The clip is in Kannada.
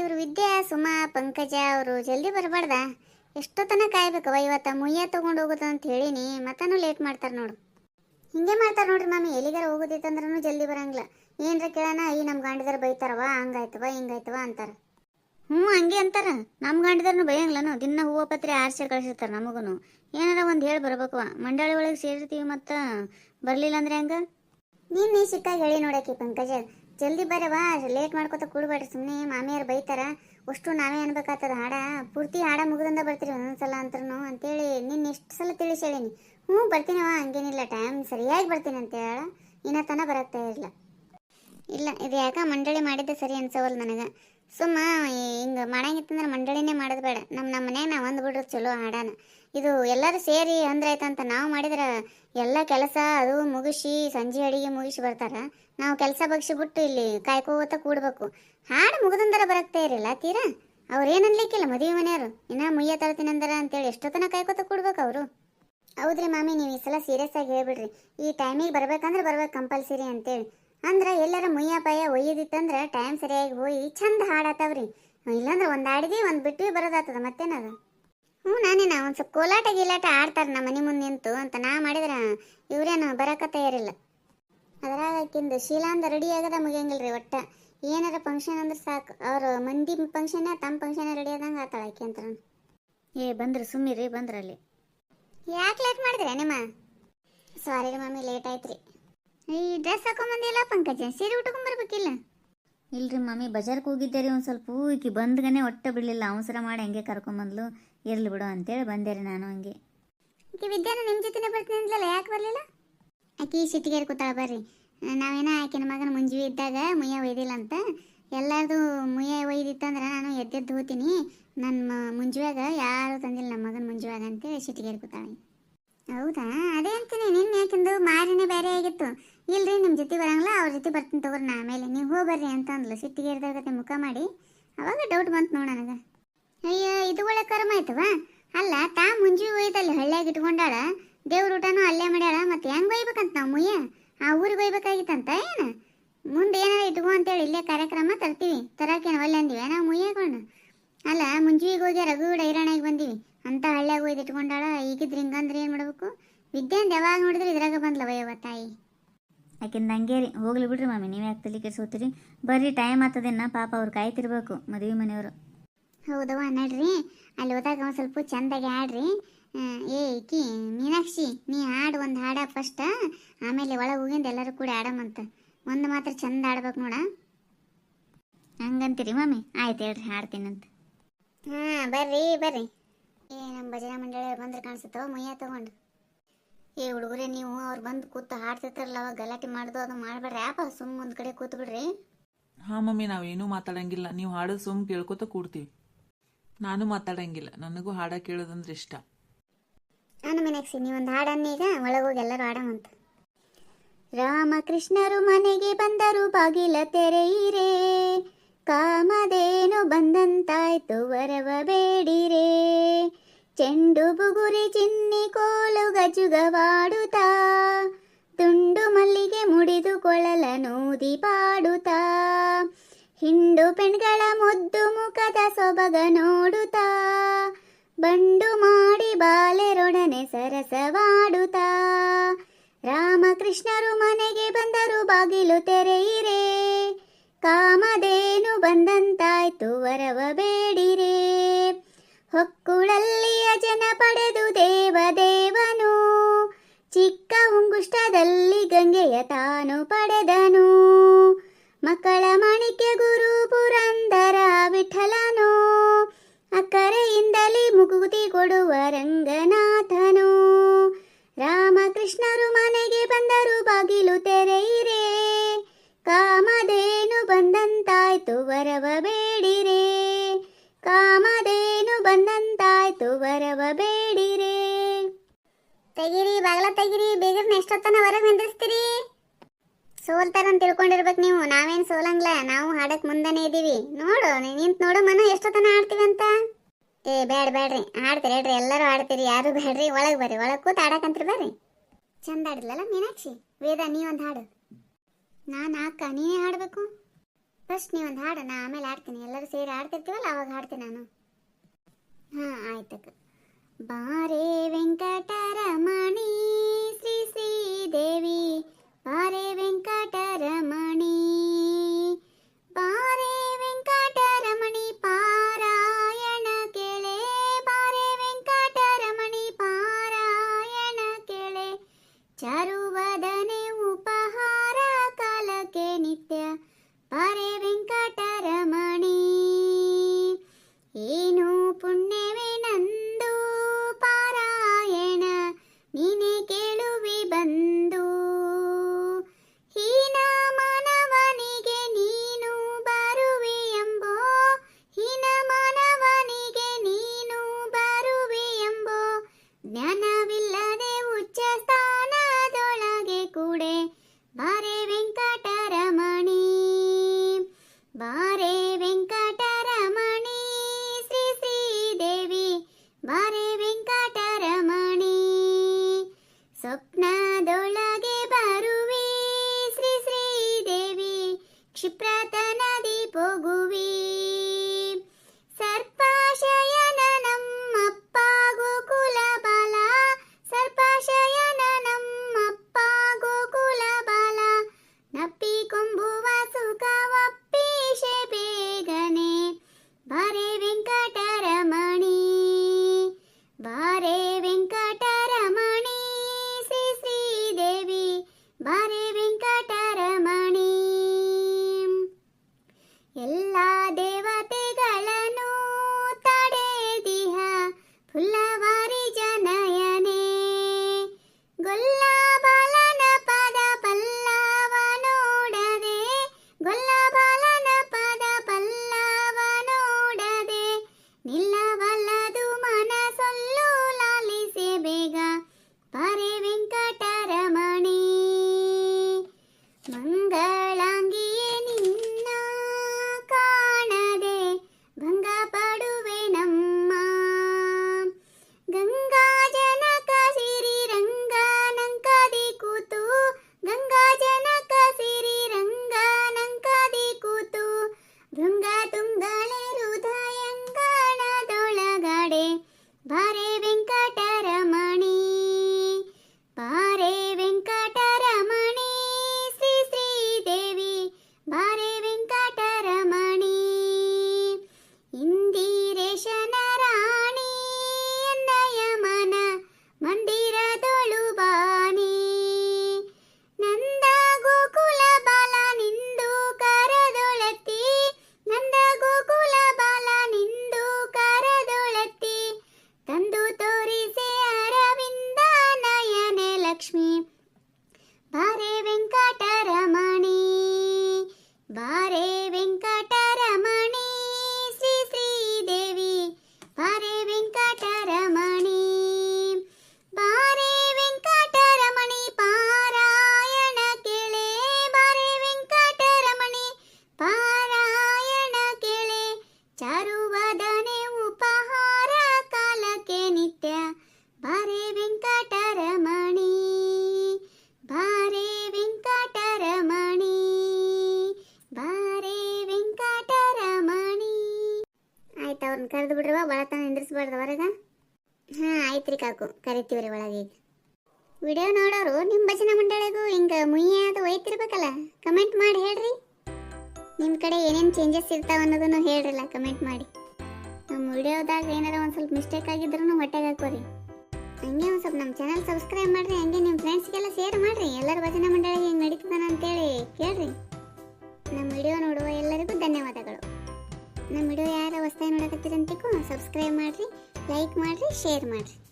ಇವರು ವಿದ್ಯಾ, ಸುಮಾ, ಪಂಕಜ, ಅವರು ಜಲ್ದಿ ಬರಬಾರ್ದ? ಎಷ್ಟೊತ್ತನ ಕಾಯ್ಬೇಕವ ಇವತ್ತು ಮುಯ್ಯ ತಗೊಂಡು ಹೋಗುದು ಅಂತ ಹೇಳಿನಿ, ಮತ್ತನೂ ಲೇಟ್ ಮಾಡ್ತಾರೆ ನೋಡು. ಹಿಂಗೆ ಮಾಡ್ತಾರೆ ನೋಡ್ರಿ ಮಾಮಿ, ಎಲ್ಲಿಗಾರ ಹೋಗುದಿತ್ತಂದ್ರೂ ಜಲ್ದಿ ಬರಂಗಿಲ್ಲ. ಏನ್ರ ಕೇಳೋಣ ಈ ನಮ್ಮ ಗಂಡದರ್ ಬೈತಾರವ ಹಂಗಾಯ್ತವ ಹಿಂಗಾಯ್ತವ ಅಂತಾರ. ಹ್ಞೂ ಹಂಗೆ ಅಂತಾರ. ನಮ್ಮ ಗಂಡದರ್ನು ಬೈಯಂಗ್ಲನು ದಿನ ಹೂವು ಪತ್ರೆ ಆರ್ಸಿ ಕಳಿಸಿರ್ತಾರೆ ನಮಗೂ ಏನಾರ ಒಂದು ಹೇಳಿ ಬರ್ಬೇಕವ ಮಂಡಳಿ ಒಳಗೆ ಸೇರಿರ್ತೀವಿ ಮತ್ತು ಬರಲಿಲ್ಲ ಅಂದ್ರೆ ಹೆಂಗ? ನೀನು ನೀ ಸಿಕ್ಕಾಗ ಹೇಳಿ ನೋಡಕ್ಕೆ ಪಂಕಜ ಜಲ್ದಿ ಬರವಾ ಲೇಟ್ ಮಾಡ್ಕೊತ ಕೂಡಬೇಡ್ರಿ ಸುಮ್ಮನೆ ಮಾಮಿಯಾರು ಬೈತಾರ. ಅಷ್ಟು ನಾವೇ ಅನ್ಬೇಕಾಗ್ತದ ಹಾಡ. ಪೂರ್ತಿ ಹಾಡ ಮುಗಿದಂದ ಬರ್ತೀರಿ ಒಂದೊಂದ್ಸಲ ಅಂತರೂ ಅಂತೇಳಿ ನಿನ್ನ ಎಷ್ಟು ಸಲ ತಿಳಿಸಿ ಹೇಳೀನಿ ಹ್ಞೂ ಬರ್ತೀನವ ಹಂಗೇನಿಲ್ಲ ಟೈಮ್ ಸರಿಯಾಗಿ ಬರ್ತೀನಿ ಅಂತ ಹೇಳ ಇನ್ನ ತನ ಬರಾಕ್ತಾ ಇರಲಿಲ್ಲ ಇಲ್ಲ, ಇದು ಯಾಕ ಮಂಡಳಿ ಮಾಡಿದ್ದೆ ಸರಿ ಅನ್ಸವಲ್ಲ ನನಗೆ. ಸುಮ್ಮ ಹಿಂಗೆ ಮಾಡಂಗಿತ್ತಂದ್ರೆ ಮಂಡಳಿನೇ ಮಾಡೋದು ಬೇಡ. ನಮ್ಮ ನಮ್ಮ ಮನ್ಯಾಗ ನಾವು ಅಂದ್ಬಿಡ್ರಿ ಚಲೋ ಹಾಡಾನ. ಇದು ಎಲ್ಲರೂ ಸೇರಿ ಅಂದ್ರಾಯ್ತಂತ ನಾವು ಮಾಡಿದ್ರೆ ಎಲ್ಲ ಕೆಲಸ ಅದು ಮುಗಿಸಿ ಸಂಜೆ ಅಡಿಗೆ ಮುಗಿಸಿ ಬರ್ತಾರ. ನಾವು ಕೆಲಸ ಬಗ್ಸಿ ಬಿಟ್ಟು ಇಲ್ಲಿ ಕಾಯ್ಕೋತ ಕೂಡ್ಬೇಕು. ಹಾಡು ಮುಗಿದಂದರ ಬರಕ್ತಾ ಇರಲಿಲ್ಲ ತೀರಾ? ಅವ್ರು ಏನು ಅನ್ಲಿಕ್ಕಿಲ್ಲ ಮದುವೆ ಮನೆಯವರು. ಇನ್ನ ಮುಯ್ಯ ತರ್ತೀನಿ ಅಂತ ಅಂತೇಳಿ ಎಷ್ಟೊತ್ತನ ಕಾಯ್ಕೋತ ಕೂಡ್ಬೇಕು ಅವರು. ಹೌದ್ರಿ ಮಾಮಿ, ನೀವು ಈ ಸಲ ಸೀರಿಯಸ್ ಆಗಿ ಹೇಳ್ಬಿಡ್ರಿ. ಈ ಟೈಮಿಗೆ ಬರ್ಬೇಕಂದ್ರೆ ಬರ್ಬೇಕು ಕಂಪಲ್ಸರಿ ಅಂತೇಳಿ. ಅಂದ್ರೆ ಎಲ್ಲರ ಮುಯ್ಯ ಪಯ್ಯ ಒಯ್ಯದಿತ್ತಂದ್ರೆ ಟೈಮ್ ಸರಿಯಾಗಿ ಹೋಗಿ ಚಂದ ಹಾಡಾತವ್ರಿ. ಇಲ್ಲಾಂದ್ರೆ ಒಂದು ಹಾಡಿಗೆ ಒಂದು ಬಿಟ್ಟು ಬರೋದಾತದ ಮತ್ತೇನದ ಹ್ಞೂ ನಾನೇನ ಒಂದು ಸ್ವಲ್ಪ ಕೋಲಾಟ ಗೀಲಾಟ ಆಡ್ತಾರೆ ನಮ್ಮ ಮನೆ ಮುಂದೆ ನಿಂತು ಅಂತ ನಾ ಮಾಡಿದ್ರೆ ಇವರೇನು ಬರಕ ತಯಾರಿಲ್ಲ. ಅದ್ರಾಗ ಆಕಿಂದು ಶೀಲಾಂದ ರೆಡಿ ಆಗದ ಮುಗಿಯಂಗಿಲ್ರಿ ಒಟ್ಟ. ಏನಾರ ಫಂಕ್ಷನ್ ಅಂದ್ರೆ ಸಾಕು. ಅವ್ರ ಮಂದಿ ಫಂಕ್ಷನ್ ತಮ್ಮ ಫಂಕ್ಷನ್ ರೆಡಿ ಆದಂಗೆ ಆತಾಳ ಆಕೆ ಅಂತ ಏ ರೀ ಸುಮ್ಮಿರಿ ಬಂದ್ರಲ್ಲಿ ಯಾಕೆ ಲೇಟ್ ಮಾಡಿದ್ರೆ ನಿಮ್ಮ ಸಾರಿ ರೀ ಮಮ್ಮಿ ಲೇಟ್ ಆಯ್ತು ರೀ ಈ ಡ್ರೆಸ್ ಹಾಕೊಂಬಂದಿಲ್ಲ ಪಂಕಜ? ಸೀರೆ ಉಟ್ಕೊಂಬರ್ಬೇಕಿಲ್ಲ ಇಲ್ರಿ ಮಮ್ಮಿ ಬಜಾರ್ಗೆ ಹೋಗಿದ್ದೆ ರೀ ಒಂದು ಸ್ವಲ್ಪ ಈಕಿ ಬಂದ್ಗನೆ ಒಟ್ಟು ಬಿಡಲಿಲ್ಲ. ಅವಸರ ಮಾಡಿ ಹಂಗೆ ಕರ್ಕೊಂಬಂದ್ಲು ಇರ್ಲಿ ಬಿಡು ಅಂತೇಳಿ ಬಂದೆ ರೀ ನಾನು ಹಂಗೆ. ಆಕೆ ವಿದ್ಯಾನ ನಿಮ್ಮ ಜೊತೆನೇ ಬರ್ತೀನಿ ಅಂದ್ಲಲ್ಲ, ಯಾಕೆ ಬರಲಿಲ್ಲ? ಆಕಿ ಸಿಟ್ಟಿಗೆ ಕೂತಾಳ ಬರ್ರಿ. ನಾವೇನ ಆಕಿನ ಮಗನ ಮುಂಜಿ ಇದ್ದಾಗ ಮುಯ್ಯ ಒಯ್ದಿಲ್ಲ ಅಂತ. ಎಲ್ಲಾರ್ದು ಮುಯ್ಯ ಒಯ್ದಿತ್ತಂದ್ರೆ ನಾನು ಎದ್ದೆದ್ದು ಹೋಗ್ತೀನಿ ನನ್ನ ಮುಂಜುವಾಗ ಯಾರು ತಂದಿಲ್ಲ ನಮ್ಮ ಮಗನ ಮುಂಜುವಾಗ ಅಂತೇಳಿ ಸಿಟ್ಟಿಗೆ ಕೂತಾಳೆ. ಹೌದಾ? ಅದೇ ಅಂತೀನಿ. ನಿನ್ನ ಯಾಕಿಂದು ಮಾರಿನೇ ಬೇರೆ ಆಗಿತ್ತು. ಇಲ್ರಿ ನಿಮ್ಮ ಜೊತೆ ಬರಂಗಿಲ್ಲ, ಅವ್ರ ಜೊತೆ ಬರ್ತೀನಿ ತಗೋರಿ ನಾ ಆಮೇಲೆ. ನೀವು ಹೋಗ್ಬರ್ರಿ ಅಂತ ಅಂದ್ಲು ಸಿಟ್ಟಿಗೇರಿದಾಗತ್ತೆ ಮುಖ ಮಾಡಿ. ಅವಾಗ ಡೌಟ್ ಬಂತು ನೋಡ ನನಗೆ. ಅಯ್ಯ, ಇದು ಒಳ್ಳೆ ಕರ್ಮ ಆಯ್ತವಾ ಅಲ್ಲ, ತಾ ಮುಂಜಿ ಒಯ್ದಲ್ಲಿ ಹಳ್ಳಿಯಾಗಿ ಇಟ್ಕೊಂಡಾಳ. ದೇವ್ರ ಊಟನೂ ಅಲ್ಲೇ ಮಾಡ್ಯಾಳ. ಮತ್ತೆ ಹೆಂಗೆ ಬೈಬೇಕಂತ ನಾವು ಮುಯ್ಯ? ಆ ಊರಿಗೆ ಬೈಬೇಕಾಗಿತ್ತಂತ ಏನು? ಮುಂದೆ ಏನಾರ ಇಟ್ಕೋ ಅಂತೇಳಿ ಇಲ್ಲೇ ಕಾರ್ಯಕ್ರಮ ತರ್ತೀವಿ. ತರಕೇನು ಒಳ್ಳೆ ಅಂದಿವಿ. ನಾವು ಮುಯ್ಯಕೊಂಡು. ಅಲ್ಲ ಮುಂಜುವಿಗೆ ಹೋಗಿ ರಘುಗೂಡ ಹೈರಾಣಾಗಿ ಬಂದೀವಿ. ಅಂತ ಹಳ್ಳಿಯಾಗ ಒಯ್ದು ಇಟ್ಕೊಂಡಾಳ. ಈಗಿದ್ರ ಹಿಂಗಂದ್ರೆ ಏನು ಮಾಡ್ಬೇಕು? ವಿದ್ಯೆ ಅಂತ ಯಾವಾಗ ನೋಡಿದ್ರೆ ಇದ್ರಾಗ ಬಂದ್ಲವ ಯವ್ವ ತಾಯಿ. ಆಕಿನ ನಂಗೆ ರೀ. ಹೋಗ್ಲಿ ಬಿಡ್ರಿ ಮಮ್ಮಿ ನೀವು ಯಾಕೆ ತಲೆ ಕೆಡ್ಸೋತೀರಿ ಬರ್ರಿ ಟೈಮ್ ಆಗ್ತದೇನ ಪಾಪ ಅವ್ರು ಕಾಯ್ತಿರ್ಬೇಕು ಮದುವೆ ಮನೆಯವರು. ಹೌದವ ನಡ್ರಿ. ಅಲ್ಲಿ ಹೋದಾಗ ಒಂದು ಸ್ವಲ್ಪ ಚಂದಾಗಿ ಆಡ್ರಿ. ಏ ಕಿ ಮೀನಾಕ್ಷಿ ನೀ ಹಾಡು ಒಂದು ಹಾಡ ಫಸ್ಟ್ ಆಮೇಲೆ ಒಳಗೆ ಹೋಗಿಂದ ಎಲ್ಲರೂ ಕೂಡ ಆಡಮಂತ ಒಂದು ಮಾತ್ರ ಚಂದ ಆಡ್ಬೇಕು ನೋಡ. ಹಂಗಂತೀರಿ ಮಮ್ಮಿ ಆಯ್ತು ಹೇಳ್ರಿ ಹಾಡ್ತೀನಂತ ಹಾಂ ಬರ್ರಿ ಬರ್ರಿ. ಏ ನಮ್ಮ ಭಜನಾ ಮಂಡಳಿ ಬಂದ್ರೆ ಕಾಣಿಸುತ್ತವ ಮುಯ್ಯ ತಗೊಂಡು. ಏ ಹುಡುಗರೇ ನೀವು ಅವ್ರು ಬಂದು ಕೂತು ಹಾಡ್ತಿರ್ತಾರಲ್ಲ ಅವಾಗ ಗಲಾಟೆ ಮಾಡೋದು ಅದು ಮಾಡಬೇಡ್ರಿ. ಯಾಪ ಸುಮ್ ಒಂದ್ ಕಡೆ ಕೂತ್ ಬಿಡ್ರಿ ಹಾ ಮಮ್ಮಿ ನಾವೇನೂ ಮಾತಾಡಂಗಿಲ್ಲ. ನೀವು ಹಾಡೋದು ಸುಮ್ ಕೇಳ್ಕೊತ ಕೂಡ್ತೀವಿ. ನಾನು ಮಾತಾಡಂಗಿಲ್ಲ. ನನಗೂ ಹಾಡ ಕೇಳೋದಂದ್ರೆ ಇಷ್ಟ. ನಾನು ಮೀನಾಕ್ಷಿ ನೀವೊಂದು ಹಾಡನ್ನ ಈಗ. ಒಳಗೆ ಹೋಗಿ ಎಲ್ಲರೂ ಆಡಮಂತ ರಾಮಕೃಷ್ಣರು ಮನೆಗೆ ಬಂದರು ಬಾಗಿಲ ತೆರೆಯಿರೇ. ಕಾಮದೇನು ಬಂದಂತಾಯ್ತು ವರವ ಬೇಡಿರೆ ಚೆಂಡು ಬುಗುರಿ ಚಿನ್ನಿ ಕೋಲು ಗಜುಗವಾಡುತ್ತಾ, ತುಂಡು ಮಲ್ಲಿಗೆ ಮುಡಿದು ಕೊಳಲ ನೂದಿ ಪಾಡುತ್ತಾ ಹಿಂಡು ಪೆಣ್ಗಳ ಮುದ್ದು ಮುಖದ ಸೊಬಗ ನೋಡುತ್ತಾ, ಬಂಡು ಮಾಡಿ ಬಾಲೆರೊಡನೆ ಸರಸವಾಡುತ್ತಾ, ರಾಮಕೃಷ್ಣರು ಮನೆಗೆ ಬಂದರು ಬಾಗಿಲು ತೆರೆಯಿರೆ ಕಾಮದೇನು ಬಂದಂತಾಯ್ತು ವರವ ಬೇಡಿರೆ. ಚಿಕ್ಕ ಉಂಗುಷ್ಟದಲ್ಲಿ ಗಂಗೆಯ ತಾನು ಪಡೆದನು. ಮಕ್ಕಳ ಮಾಣಿಕ್ಯ ಗುರು ಪುರಂದರ ವಿಠಲನು. ಅಕ್ಕರೆಯಿಂದಲೇ ಮುಗುತಿ ಕೊಡುವ ರಂಗನಾಥನು. ರಾಮಕೃಷ್ಣರು ಮನೆಗೆ ಬಂದರು, ಬಾಗಿಲು ತೆರೆಯಿರೆ. ಕಾಮಧೇನು ಬಂದಂತಾಯ್ತು, ವರವ ತೆಗಿರಿ, ಬಾಗ್ಲ ತೆಗಿರಿ ಬೇಗ ನೆಕ್ಸ್ಟ್ ಹೊತ್ತನ ಹೊರಗೆ ಸೋಲ್ತಾರ ಅಂತ ತಿಳ್ಕೊಂಡಿರ್ಬೇಕು ನೀವು. ನಾವೇನು ಸೋಲಂಗ್ಲ? ನಾವು ಹಾಡಕ್ ಮುಂದನೇ ಇದ್ದೀವಿ ನೋಡು ನಿಂತು ನೋಡು ಮನ ಎಷ್ಟೊತ್ತನ ಆಡ್ತೀವಿ ಅಂತ. ಏ ಬೇಡ ಬೇಡ್ರಿ ಆಡ್ತೀರಿ ಹೇಳ್ರಿ, ಎಲ್ಲರೂ ಆಡ್ತೀರಿ ಯಾರು ಬೇಡ್ರಿ ಒಳಗೆ ಬರ್ರಿ. ಒಳಗೆ ಕೂತ್ ಆಡಕಂತ್ರಿ ಬರ್ರಿ. ಚಂದ ಆಡಿದ್ಲಲ್ಲ ಮೀನಾಕ್ಷಿ? ವೇದ, ನೀ ಒಂದು ಹಾಡು. ನಾನು ಅಕ್ಕ, ನೀನೇ ಹಾಡಬೇಕು? ಫಸ್ಟ್ ನೀವೊಂದು ಹಾಡು, ನಾ ಆಮೇಲೆ ಆಡ್ತೀನಿ ಎಲ್ಲರೂ ಸೇರಿ ಆಡ್ತಿರ್ತೀವಲ್ಲ ಅವಾಗ ಹಾಡ್ತೀನಿ ನಾನು. ಹಾಂ, ಆಯ್ತಕ್ಕ. బారే వెంకటరమణి శ్రీ శ్రీదేవి బారే వెంకటరమణి ಕ್ಷಿಪ್ರತನದಿ ಪೊಗು ಕಳಿಸ್ಬಾರ್ದು ಹೊರಗ? ಹಾಂ ಆಯ್ತು ರೀ ಕಾಕು, ಕರಿತೀವ್ರಿ ಒಳಗೆ ವಿಡಿಯೋ ನೋಡೋರು ನಿಮ್ಮ ಭಜನೆ ಮಂಡಳಿಗೂ ಹಿಂಗೆ ಮುಯ್ಯ ಅದು ಒಯ್ತಿರ್ಬೇಕಲ್ಲ ಕಮೆಂಟ್ ಮಾಡಿ ಹೇಳ್ರಿ. ನಿಮ್ಮ ಕಡೆ ಏನೇನು ಚೇಂಜಸ್ ಇರ್ತಾವ ಅನ್ನೋದನ್ನು ಹೇಳ್ರಲ್ಲ ಕಮೆಂಟ್ ಮಾಡಿ. ನಮ್ಮ ವಿಡಿಯೋದಾಗ ಏನಾರ ಒಂದು ಸ್ವಲ್ಪ ಮಿಸ್ಟೇಕ್ ಆಗಿದ್ರೂ ಹೊಟ್ಟೆಗೆ ಹಾಕೋರಿ ಹಂಗೆ ಒಂದು ಸ್ವಲ್ಪ ನಮ್ಮ ಚಾನಲ್ ಸಬ್ಸ್ಕ್ರೈಬ್ ಮಾಡ್ರಿ, ಹಂಗೆ ನಿಮ್ಮ ಫ್ರೆಂಡ್ಸ್ಗೆಲ್ಲ ಶೇರ್ ಮಾಡ್ರಿ, ಎಲ್ಲರ ಭಜನೆ Kermar.